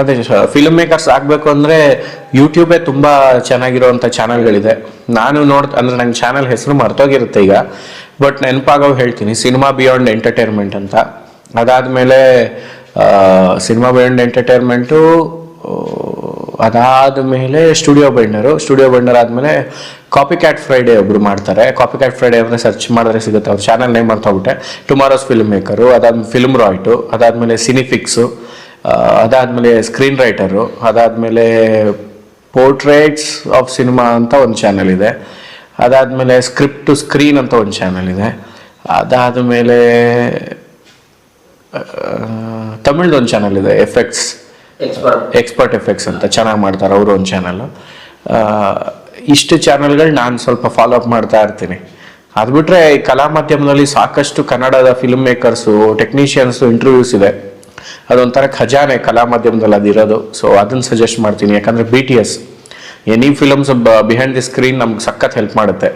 ಅದೇ film makers ಆಗಬೇಕು ಅಂದರೆ ಯೂಟ್ಯೂಬೇ ತುಂಬ ಚೆನ್ನಾಗಿರೋವಂಥ ಚಾನಲ್ಗಳಿದೆ ನಾನು ನೋಡ್, ಅಂದರೆ ನಂಗೆ ಚಾನಲ್ ಹೆಸರು ಮರ್ತೋಗಿರುತ್ತೆ ಈಗ. ಬಟ್ ನೆನಪಾಗೋ ಹೇಳ್ತೀನಿ ಸಿನಿಮಾ ಬಿಯಾಂಡ್ ಎಂಟರ್ಟೈನ್ಮೆಂಟ್ ಅಂತ. ಅದಾದಮೇಲೆ ಸಿನಿಮಾ ಬಿಯಾಂಡ್ ಎಂಟರ್ಟೈನ್ಮೆಂಟು ಅದಾದಮೇಲೆ ಸ್ಟುಡಿಯೋ ಬೈಂಡರು ಸ್ಟುಡಿಯೋ ಬೈಂಡರ್ ಆದಮೇಲೆ ಕಾಪಿ ಕ್ಯಾಟ್ ಫ್ರೈಡೇ ಒಬ್ರು ಮಾಡ್ತಾರೆ. ಕಾಪಿ ಕ್ಯಾಟ್ ಫ್ರೈಡೇ ಅವ್ರನ್ನ ಸರ್ಚ್ ಮಾಡಿದ್ರೆ ಸಿಗುತ್ತೆ. ಅವ್ರ ಚಾನಲ್ ನೇಮ್ ಅಂತ ಹೋಗ್ಬಿಟ್ಟೆ ಟುಮಾರೋಸ್ ಫಿಲ್ಮ್ ಮೇಕರು ಅದಾದ್ಮೇಲೆ ಫಿಲ್ಮ್ ರಾಯ್ಟು ಅದಾದಮೇಲೆ ಸಿನಿಫಿಕ್ಸು ಅದಾದಮೇಲೆ ಸ್ಕ್ರೀನ್ ರೈಟರು ಅದಾದಮೇಲೆ ಪೋರ್ಟ್ರೇಟ್ಸ್ ಆಫ್ ಸಿನಿಮಾ ಅಂತ ಒಂದು ಚಾನಲ್ ಇದೆ. ಅದಾದಮೇಲೆ ಸ್ಕ್ರಿಪ್ಟ್ ಟು ಸ್ಕ್ರೀನ್ ಅಂತ ಒಂದು ಚಾನಲ್ ಇದೆ. ಅದಾದಮೇಲೆ ತಮಿಳ್ದು ಒಂದು ಚಾನಲ್ ಇದೆ ಎಫೆಕ್ಟ್ಸ್ ಎಕ್ಸ್ಪರ್ಟ್ ಎಫೆಕ್ಟ್ಸ್ ಅಂತ ಚೆನ್ನಾಗಿ ಮಾಡ್ತಾರೆ ಅವರು ಒಂದು ಚಾನಲ್ ಇಷ್ಟು ಚಾನಲ್ಗಳು ನಾನು ಸ್ವಲ್ಪ ಫಾಲೋ ಅಪ್ ಮಾಡ್ತಾ ಇರ್ತೀನಿ. ಅದು ಬಿಟ್ಟರೆ ಈ ಕಲಾ ಮಾಧ್ಯಮದಲ್ಲಿ ಸಾಕಷ್ಟು ಕನ್ನಡದ ಫಿಲ್ಮ್ ಮೇಕರ್ಸು ಟೆಕ್ನಿಷಿಯನ್ಸು ಇಂಟರ್ವ್ಯೂಸ್ ಇದೆ. ಅದೊಂಥರ ಖಜಾನೆ ಕಲಾ ಮಾಧ್ಯಮದಲ್ಲಿ ಅದಿರೋದು. ಸೊ ಅದನ್ನು ಸಜೆಸ್ಟ್ ಮಾಡ್ತೀನಿ. ಯಾಕಂದ್ರೆ B T S any films behind the screen ನಮ್ಗೆ ಸಖತ್ ಹೆಲ್ಪ್ ಮಾಡುತ್ತೆ.